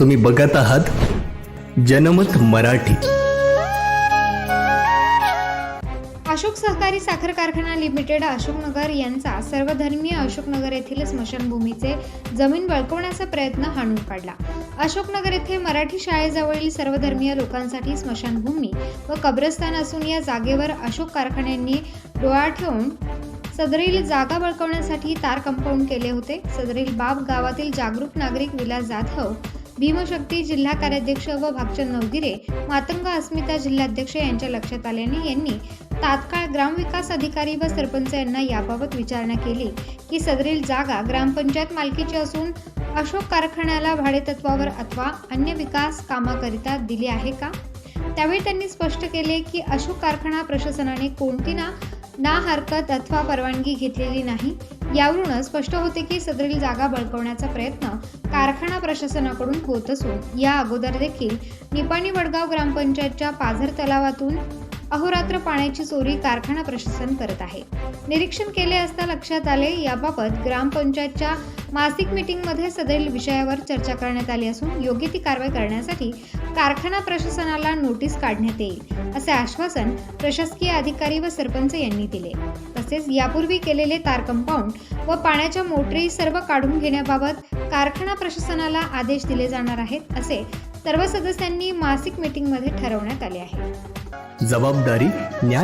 तुम्ही बघत आहात जनमत मराठी. अशोक सहकारी साखर कारखाना लिमिटेड अशोकनगर यांचा सर्वधर्मीय अशोकनगर येथील स्मशानभूमीचे जमीन बळकवण्याचा प्रयत्न हाणून पाडला अशोकनगर येथे मराठी शाळेजवळील सर्वधर्मीय लोकांसाठी स्मशानभूमी व कब्रस्तान असून या जागेवर अशोक कारखान्यांनी डोळा ठेवून सदरील जागा बळकवण्यासाठी तार कंपाऊंड केले होते. सदरील बाब गावातील जागरूक नागरिक विलास जाधव भीमशक्ती जिल्हा कार्याध्यक्ष व भागचंद नवगिरे मातंग अस्मिता जिल्हाध्यक्ष यांच्या लक्षात आल्याने यांनी तात्काळ ग्रामविकास अधिकारी व सरपंच यांना याबाबत विचारणा केली. की सदरील जागा ग्रामपंचायत मालकीची असून अशोक कारखान्याला भाडेतत्वावर अथवा अन्य विकास कामाकरिता दिली आहे का? त्यावेळी त्यांनी स्पष्ट केले की अशोक कारखाना प्रशासनाने कोणती ना ना हरकत अथवा परवानगी घेतलेली नाही. यावरूनच स्पष्ट होते की सदरील जागा बळकवण्याचा प्रयत्न कारखाना प्रशासनाकडून होत असून या अगोदर देखील निपाणी वडगाव ग्रामपंचायतच्या पाझर तलावातून अहोरात्र पाण्याची चोरी कारखाना प्रशासन करत आहे. निरीक्षण केले असता लक्षात आले याबाबत ग्रामपंचायतच्या मासिक मीटिंगमध्ये सदरील विषयावर चर्चा करण्यात आली असून योग्य ती कारवाई करण्यासाठी कारखाना प्रशासनाला नोटीस काढण्यात येईल असे आश्वासन प्रशासकीय अधिकारी व सरपंच यांनी दिले. तसेच यापूर्वी केलेले तार कंपाऊंड व पाण्याच्या मोटरी सर्व काढून घेण्याबाबत कारखाना प्रशासनाला आदेश दिले जाणार आहेत असे सर्व सदस्यांनी मासिक मीटिंगमध्ये ठरवण्यात आले आहे. जबाबदारी न्याय